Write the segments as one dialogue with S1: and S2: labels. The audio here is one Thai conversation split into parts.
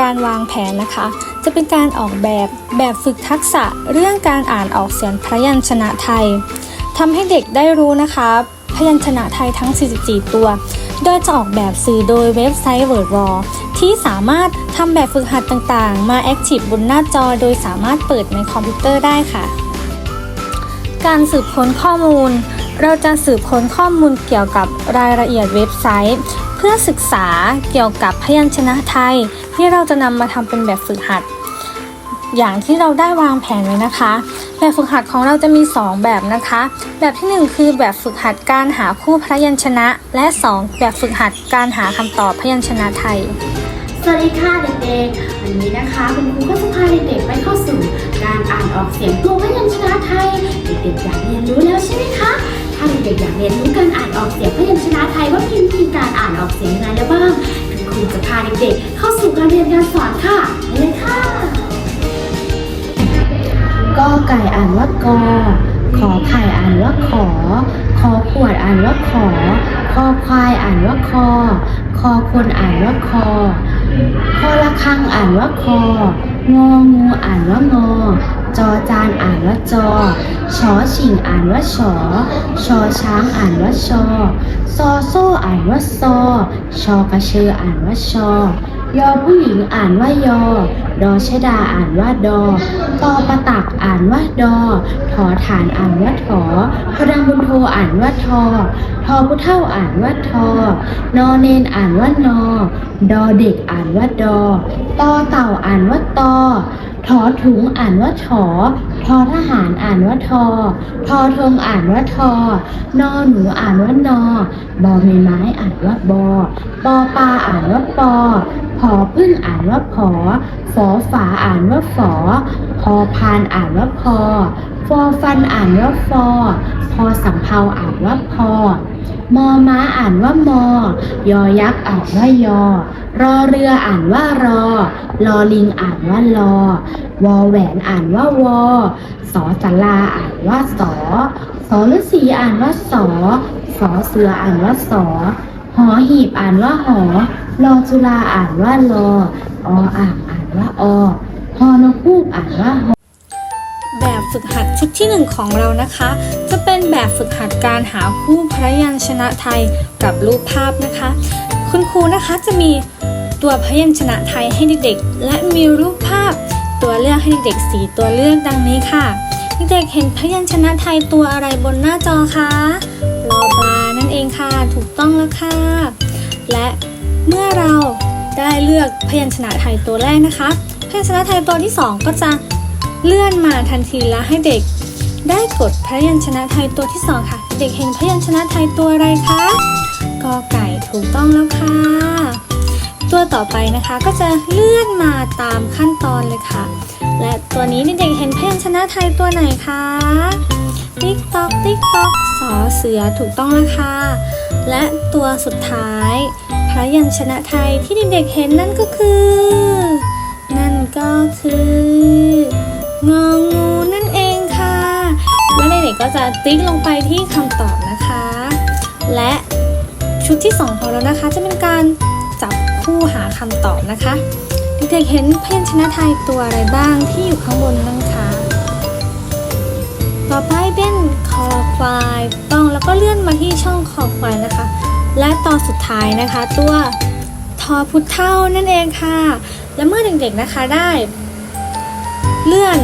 S1: การวางแผนนะคะ จะเป็นการออกแบบแบบฝึกทักษะเรื่องการอ่านออกเสียงพยัญชนะไทยทำให้เด็กได้รู้นะคะ พยัญชนะไทยทั้ง 44 ตัว โดยจะออกแบบสื่อโดยเว็บไซต์ WordRaw ที่สามารถทำแบบฝึกหัดต่างๆ มาแอคทีฟบนหน้าจอโดยสามารถเปิดในคอมพิวเตอร์ได้ค่ะ การสืบค้นข้อมูล เราจะสืบค้นข้อมูลเกี่ยวกับรายละเอียดเว็บไซต์ เพื่อศึกษาเกี่ยวกับพยัญชนะไทย ที่เราจะนำมาทำเป็นแบบฝึกหัด อย่างที่เราได้วางแผนไว้นะคะ แบบฝึกหัดของเราจะมี 2 แบบนะคะ แบบทีหนึ่1 คือแบบฝึกหัดการหาคู่พยัญชนะ และ 2 แบบฝึกหัดการหาคำตอบพยัญชนะไทย
S2: สวัสดีค่ะเด็กๆ วันนี้นะคะคุณครูก็จะพาเด็กๆไปเข้าสู่การอ่านออกเสียงตัวพยัญชนะไทย เด็กๆอยากเรียนรู้แล้วใช่ไหมคะ ถ้าเด็กๆอยากเรียนรู้การอ่านออกเสียงพยัญชนะไทยว่ามีวิธีการอ่านออกเสียงยังไงได้บ้าง คุณครูจะพาเด็กๆเข้าสู่การเรียนการสอนค่ะไปเลยค่ะก็ไก่อ่านว่ากอ ขอไข่อ่านว่าขอ คอขวดอ่านว่าขอ คอควายอ่านว่าคอ คอคนอ่านว่าคอ คอละคังอ่านว่าคอ งองูอ่านว่างอ จอจานอ่านว่าจอ ชอชิงอ่านว่าชอ ชอช้างอ่านว่าชอ ซอโซ่อ่านว่าซอ ชอกระเชออ่านว่าชอ ยอผู้หญิงอ่านว่ายอ ดอชดาอ่านว่าดอ ตอประตักอ่านว่าดอ ถอฐานอ่านว่าถอพระดังบุญโทอ่านว่าทอ ทอผู้เท่าอ่านว่าทอ นอเนนอ่านว่านอ ดอเด็กอ่านว่าดอ ตอเต่าอ่านว่าตอ ถอถุงอ่านว่าถอทอทหารอ่านว่าทอ ทอทงอ่านว่าทอ นอหนูอ่านว่านอบอใบไม้อ่านว่าบอปอปลาอ่านว่าปอผอพึ่งอ่านว่าผอฝอฝาอ่านว่าฝอ พอพานอ่านว่าพอ ฟอฟันอ่านว่าฟอ พอสำเภาอ่านว่าพอ มอม้าอ่านว่ามอ ยอยักษ์อ่านว่ายอ รอเรืออ่านว่ารอ ลอลิงอ่านว่าลอ วอแหวนอ่านว่าวอ สอสลาอ่านว่าสอ สอฤาษีอ่านว่าสอ สอเสืออ่านว่าสอ หอหีบอ่านว่าหอรอจุฬาอ่านว่าลอ ออ่างอ่านว่าอ ฮอนกฮูกอ่านว่าฮอ
S1: ฝึกหัดชุดที่ 1 ของเรานะคะ จะเป็นแบบฝึกหัดการหาคู่พระยัญชนะไทยกับรูปภาพนะคะ คุณครูนะคะจะมีตัวพยัญชนะไทยให้เด็กๆ และมีรูปภาพตัวเลือกให้เด็กๆสีตัวเลือกดังนี้ค่ะ เด็กๆเห็นพยัญชนะไทยตัวอะไรบนหน้าจอคะรอบานั่นเองค่ะ ถูกต้องแล้วค่ะ และเมื่อเราได้เลือกพยัญชนะไทยตัวแรกนะคะ พยัญชนะไทยตัวที่สองก็จะ เลื่อนมาทันทีและให้เด็ก ได้กดพยัญชนะไทยตัวที่สองค่ะ เด็กเห็นพยัญชนะไทยตัวอะไรคะกอไก่ถูกต้องแล้วค่ะ ตัวต่อไปนะคะก็จะเลื่อนมาตามขั้นตอนเลยค่ะ และตัวนี้เด็กเห็นพยัญชนะไทยตัวไหนคะติ๊กตอกติ๊กตอกสอเสือถูกต้องแล้วค่ะและตัวสุดท้ายพยัญชนะไทยที่เด็กๆเห็นนั่นก็คือ นั่นก็คือ จะติ๊กลงไปที่คำตอบนะคะ และชุดที่ 2 ของเรานะคะ จะเป็นการจับคู่หาคำตอบนะคะเด็กๆเห็นพยัญชนะไทยตัวอะไรบ้างที่อยู่ข้างบนบ้างคะต่อไปเป็นคอควายต้องแล้วก็เลื่อนมาที่ช่องคอควายนะคะ และตอนสุดท้ายนะคะ ตัวทอพุทธเท่านั่นเองค่ะ และเมื่อเด็กๆนะคะได้ เลื่อน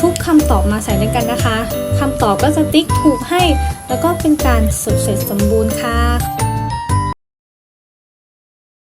S1: ทุกคำตอบมาใส่ด้วยกันนะคะคำตอบก็จะติ๊กถูกให้ แล้วก็เป็นการสุดเสร็จสมบูรณ์ค่ะ